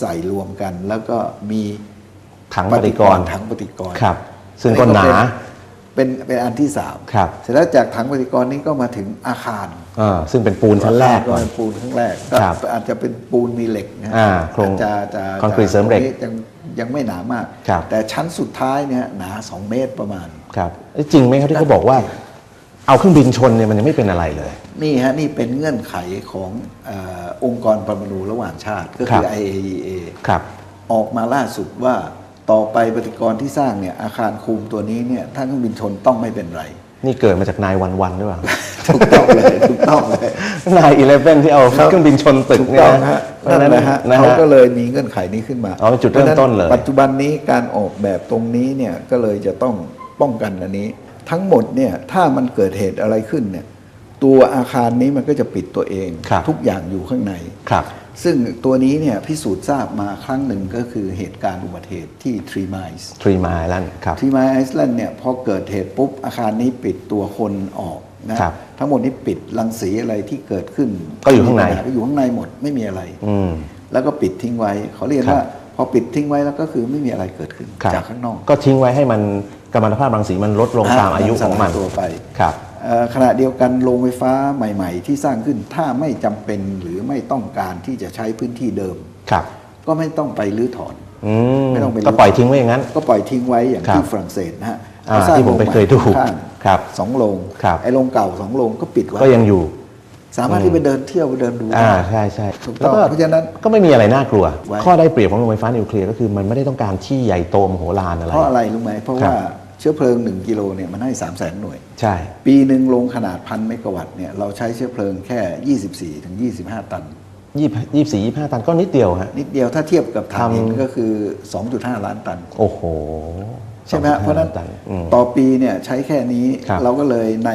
ใส่รวมกัน แล้วก็มีถังปฏิกรณ์ถังปฏิกรณ์ครับ ซึ่งก็หนาเป็นเป็นอันที่สามครับ เสร็จแล้วจากถังปฏิกรณ์นี้ก็มาถึงอาคารอ่าซึ่งเป็นปูนชั้นแรกก็ก่อนเป็นปูนครั้งแรกก็ครับอาจจะเป็นปูนมีเหล็กนะฮะอ่าโครงจะจะคอนกรีตเสริมเหล็กจะยังยังไม่หนามากครับแต่ชั้นสุดท้ายเนี่ยหนา 2 เมตรประมาณครับเอ้ยจริงไหมครับที่เขาบอกว่า เอาเครื่องบินชนเนี่ยมันยังไม่เป็นอะไรเลย นี่ฮะนี่เป็นเงื่อนไขของเออองค์กรปรมาณูระหว่างชาติ ก็คือ ครับ IAEA ครับ ออกมาล่าสุดว่าต่อไปปฏิกรณ์ที่สร้างเนี่ยอาคารคุมตัวนี้เนี่ยถ้าเครื่องบินชนต้องไม่เป็นไร นี่เกิดมาจากนายวันวันด้วยเปล่า ถูกต้องเลยถูกต้องเลย นายอีเลฟเว่นที่เอาเครื่องบินชนตึกถูกเนี่ต้ยองฮะเพราะนั่ฉะนแหละฮะนะเขาฮะ ก็เลยมีเงื่อนไขนี้ขึ้นมาอ๋อเป็นจุดเริ่มต้นเลย พราะฉะปัจจุบันนี้การออกแบบตรงนี้เนี่ยก็เลยจะต้องป้องกันอันนี้ ทั้งหมดเนี่ยถ้ามันเกิดเหตุอะไรขึ้นเนี่ยตัวอาคารนี้มันก็จะปิดตัวเองครับทุกอย่างอยู่ข้างในครับ ซึ่งตัวนี้เนี่ยพิสูจน์ทราบมาครั้งหนึ่งก็คือเหตุการณ์อุบัติเหตุที่ Three Miles ทรีมายลันครับที่มาไอซ์แลนด์เนี่ยพอเกิดเหตุปุ๊บอาคารนี้ปิดตัวคนออกนะครับทั้งหมดนี้ปิดรังสีอะไรที่เกิดขึ้น ก็อยู่ข้างในมีปัญหก็อยู่ข้างในหมดไม่มีอะไรอืมแล้วก็ปิดทิ้งไว้เขาเรียกครับว่า พอปิดทิ้งไว้แล้วก็คือไม่มีอะไรเกิดขึ้นครับจากข้างนอก ก็ทิ้งไว้ให้มันกัมมันตภาพรังสีมันลดลงตามอายุของมันสลายตัวไปครับเอ่อขณะเดียวกันโรงไฟฟ้าใหม่ ๆ ที่สร้างขึ้นถ้าไม่จำเป็นหรือไม่ต้องการที่จะใช้พื้นที่เดิมครับ ก็ไม่ต้องไปรื้อถอนอืมไม่ต้องไปก็ปล่อยทิ้งไว้อย่างนั้น ก็ปล่อยทิ้งไว้อย่างครับที่ฝรั่งเศสนะฮะอ่าเขาสร้างที่ผมไปโรงใหเคยดูข้างๆครับสองโรงครับไอ้โรงเก่าสองโรงก็ปิดไว้ก็ยังอยู่ สามารถที่ไปเดินเที่ยวไปเดินดูอ่าได้ใช่ใช่ถูกต้องแล้วเพราะฉะนั้นก็ไม่มีอะไรน่ากลัวไว้ข้อได้เปรียบของโรงไฟฟ้านิวเคลียร์ก็คือมันไม่ได้ต้องการที่ใหญ่โตมโหฬารอะไร เพราะอะไรรู้ไหมเพราะครับว่าเชื้อเพลิง 1 กิโลเนี่ยมันให้ 3 0 0แสนหน่วย ใช่ ปีหนึ่งโรงขนาดพันเมกะวัตต์เนี่ยเราใช้เชื้อเพลิงแค่ 24ถึง25 ตันยี่ยี่สี่ยี่ห้าตันก็นิดเดียวฮะนิดเดียวถ้าเทียบกับถ่านหินทำก็คือ 2.5 ล้านตัน โอ้โห ใช่ไหมฮะเพราะฉะนั้นตันอืมต่อปีเนี่ยใช้แค่นี้ครับเราก็เลยใน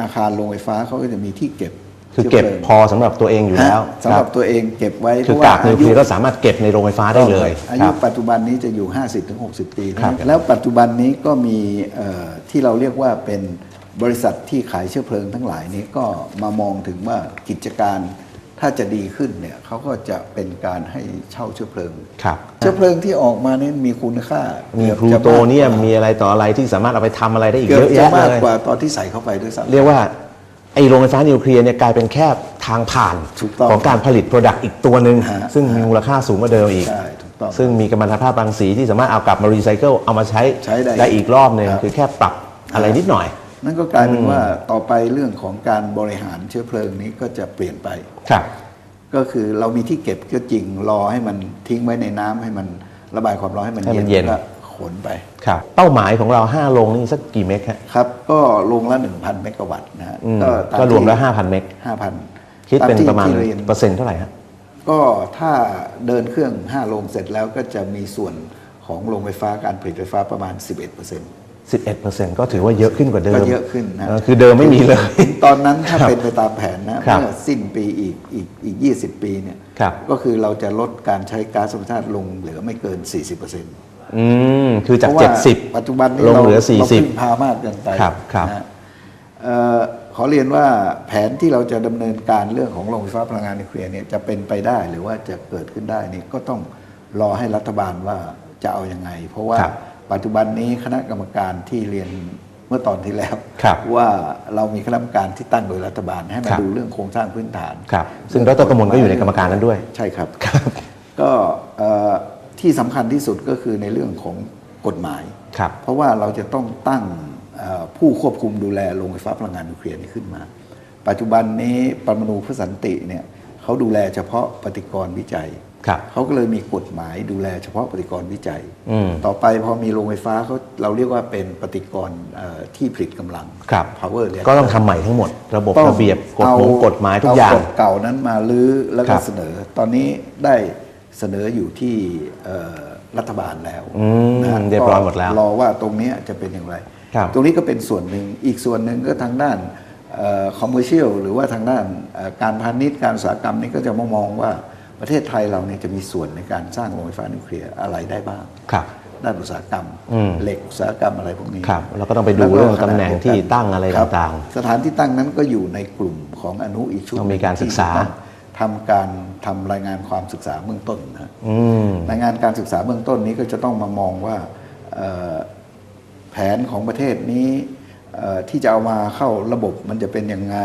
อาคารโรงไฟฟ้าเขาก็จะมีที่เก็บ คือเก็บชื้พลิงพอสำหรับตัวเองอยู่แล้วฮะสำหรับตัวเองเก็บไว้คือเพระกากนิวเคลียร์ก็สามารถเก็บในโรงไฟฟ้าได้เลย อาคยุรับปัจจุบันนี้จะอยู่ 50-60 ปีครับแล้วปัจจุบันนี้ก็มีเอ่อที่เราเรียกว่าเป็นบริษัทที่ขายเชื้อเพลิงทั้งหลายนี้ก็มามองถึงว่ากิจการถ้าจะดีขึ้นเนี่ยเขาก็จะเป็นการให้เช่าเชื้อเพลิงครับเชื้อเพลิงที่ออกมานี่มีคุณค่ามีมีพลูโตเนียมมีอะไรต่ออะไรที่สามารถเอาไปทำอะไรได้อีกเกือบเยอะจะแยะมากเลยกว่าตอนที่ใส่เข้าไปด้วยซ้ำเรียกว่า ไอโรงไฟฟ้านิวเคลียร์เนี่ยกลายเป็นแค่ทางผ่านถูกต้องของการผลิตโปรดักต์อีกตัวหนึ่งฮะ ซึ่งมีมูลค่าสูงกว่าเดิมอีก ใช่ถูกต้อง ซึ่งมีกัมมันตภาพรังสีที่สามารถเอากลับมารีไซเคิลเอามาใช้ใช้ได้อีกรอบหนึ่งครับ คือแค่ปรับอะไรนิดหน่อย นั่นก็กลายเป็นว่าต่อไปเรื่องของการบริหารเชื้อเพลิงนี้ก็จะเปลี่ยนไป ครับ ก็คือเรามีที่เก็บก็จริงรอให้มันทิ้งไว้ในน้ำให้มันระบายความร้อนให้มันให้มันเย็นแล้วก็ ขนไปครับเป้าหมายของเรา 5 โรงนี่สักกี่เมกฮะครับ ก็ลงละ 1,000 เมกะวัตต์นะฮะอืมตาก็รวมแล้วที่5,000 เมก5,000คิดเป็นตที่ประมาณที่เยน เปอร์เซ็นต์เท่าไหร่ฮะ ก็ถ้าเดินเครื่อง 5 โรงเสร็จแล้วก็จะมีส่วนของโรงไฟฟ้าการผลิตไฟฟ้าประมาณ 11% 11%ก็ถือว่าเยอะขึ้นกว่าเดิมก็เยอะขึ้นนะเออคือเดิมไม่มีเลย ถึงตอนนั้นถ้าครับเป็นไปตามแผนนะครับเมื่อสิ้นปีอีกอีกอีก 20 ปีเนี่ยครับ ก็คือเราจะลดการใช้ก๊าซธรรมชาติลงเหลือไม่เกิน 40% อืมคือจาก เพราะว่า70 ปัจจุบันนี้ลงเราเหลือ เราพึ่ง40 พามากเกินไปครับครับ นะฮะเอ่อขอเรียนว่าแผนที่เราจะดำเนินการเรื่องของโรงไฟฟ้าพลังงานนิวเคลียร์เนี่ยจะเป็นไปได้หรือว่าจะเกิดขึ้นได้นี่ก็ต้องรอให้รัฐบาลว่าจะเอาอยัางไง เพราะว่าครับปัจจุบันนี้คณะกรรมการที่เรียนเมื่อตอนที่แล้ว ครับว่าเรามีคณะกรรมการที่ตั้งโดยรัฐบาลให้มาครับ ดูเรื่องโครงสร้างพื้นฐาน ครับ ซึ่งดรกมลก็อยู่ในกรรมการนั้นด้วย ใช่ครับ ก็เอ่อ ที่สำคัญที่สุดก็คือในเรื่องของกฎหมาย ครับ เพราะว่าเราจะต้องตั้งเอ่อผู้ควบคุมดูแลโรงไฟฟ้าพลังงานนิวเคลียร์นี้ขึ้นมา ปัจจุบันนี้ปรมาณูเพื่อสันติเนี่ยเขาดูแลเฉพาะปฏิกรณ์วิจัยครับเขาก็เลยมีกฎหมายดูแลเฉพาะปฏิกรณ์วิจัยอืมต่อไปพอมีโรงไฟฟ้าเขาเราเรียกว่าเป็นปฏิกรณ์เอ่อที่ผลิตกำลังครับ power reactor ก็ต้องทำใหม่ทั้งหมด ระบบต้องระเบียบกฎเอหมงกฎหมายทุกอย่างเกฎเก่านั้นมาลื้อแล้วคก็รับเสนอ ตอนนี้ได้ เสนออยู่ที่เอ่อรัฐบาลแล้วอืมนะฮะเรียบร้อยหมดแล้วรอว่าตรงเนี้ยจะเป็นอย่างไรครับตรงนี้ก็เป็นส่วนหนึ่งอีกส่วนหนึ่งก็ทางด้านคอมเมอร์เชียลหรือว่าทางด้านเอ่อการพาณิชย์การอุตสาหกรรมนี่ก็จะมามองว่าประเทศไทยเราเนี่ยจะมีส่วนในการสร้างโรงไฟฟ้านิวเคลียร์อะไรได้บ้างครับด้านอุตสาหกรรมอืมเหล็กอุตสาหกรรมอะไรพวกนี้ครับแล้วก็ต้องไปดูแล้วเรื่องขณะตำแหน่งเดียวกัที่ตั้งอะไรครับต่างสถานที่ตั้งนั้นก็อยู่ในกลุ่มของอนุอีกชุดต้องมีการศึกษา ที่ต้องททำการทำรายงานความศึกษาเบื้องต้นนะอืมรายงานการศึกษาเบื้องต้นนี้ก็จะต้องมามองว่าเอ่อแผนของประเทศนี้เอ่อที่จะเอามาเข้าระบบมันจะเป็นยังไง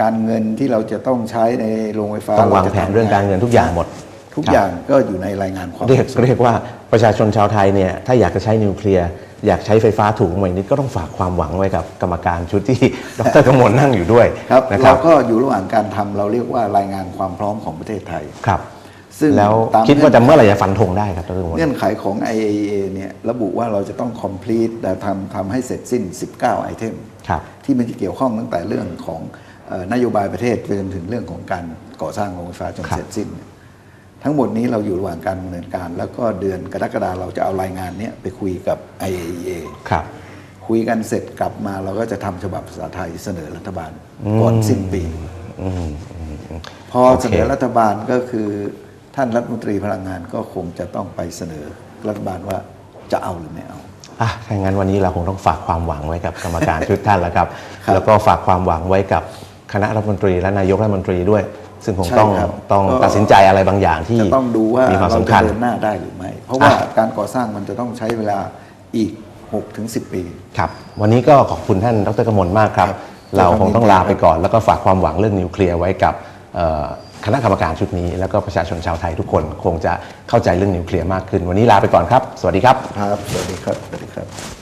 การเงินที่เราจะต้องใช้ในโรงไฟฟ้าต้องวางจะแผนทำเรื่องการเงินทุกอย่างหมด ทุกครับอย่างก็อยู่ในรายงานความเรียกเรียกว่าประชาชนชาวไทยเนี่ยถ้าอยากจะใช้นิวเคลียร์อยากใช้ไฟฟ้าถูกไหมนิดก็ต้องฝากความหวังไว้กับกรรมการชุดที่ดรกมลนั่งอยู่ด้วยครับนะคเรารับก็อยู่ระหว่างการทำเราเรียกว่ารายงานความพร้อมของประเทศไทยครับ ซึ่งแล้วตามคิดว่าจะงื่อนเมื่อไหร่จะฟันธงได้ครับดรกมลเงื่อนไขของ IAEA เนี่ยระบุว่าเราจะต้อง complete และทำทำให้เสร็จสิ้น 19 ไอเทมครับที่มันจะเกี่ยวข้องตั้งแต่เรื่องของเออนโยบายประเทศไปจนถึงเรื่องของการก่อสร้างโรงไฟฟ้าจนครับเสร็จสิ้นเนี่ย ทั้งหมดนี้เราอยู่ระหว่างการดำเนินการ แล้วก็เดือนกรกฎาเราจะเอารายงานเนี้ยไปคุยกับ IAEA ครับ คุยกันเสร็จกลับมาเราก็จะทำฉบับภาษาไทยเสนอรัฐบาลก่อนสิ้นปี อืมอืมอืม พอโอเคเสนอรัฐบาลก็คือ ท่านรัฐมนตรีพลังงานก็คงจะต้องไปเสนอรัฐบาลว่าจะเอาหรือไม่เอา อะถ้างั้นวันนี้เราคงต้องฝากความหวังไว้กับกรรมการชุดท่านแล้วครับครับ แล้วก็ฝากความหวังไว้กับคณะรัฐมนตรีและนายกรัฐมนตรีด้วย ซึ่งคงใช่ต้องครับต้องก็ ตัดสินใจอะไรบางอย่างที่จะต้องดูว่ามีความเราสำจะคัญ เดินหน้าได้หรือไม่ เพราะว่าอะ การก่อสร้างมันจะต้องใช้เวลาอีก6-10 ปี ครับ วันนี้ก็ขอบคุณท่านดรกมลมากครับ ครับเราคงต้องลาครับไปก่อน แล้วก็ฝากความหวังเรื่องนิวเคลียร์ไว้กับเอ่อคณะกรรมการชุดนี้ แล้วก็ประชาชนชาวไทยทุกคนคงจะเข้าใจเรื่องนิวเคลียร์มากขึ้น วันนี้ลาไปก่อนครับ สวัสดีครับ ครับสวัสดีครับสวัสดีครับ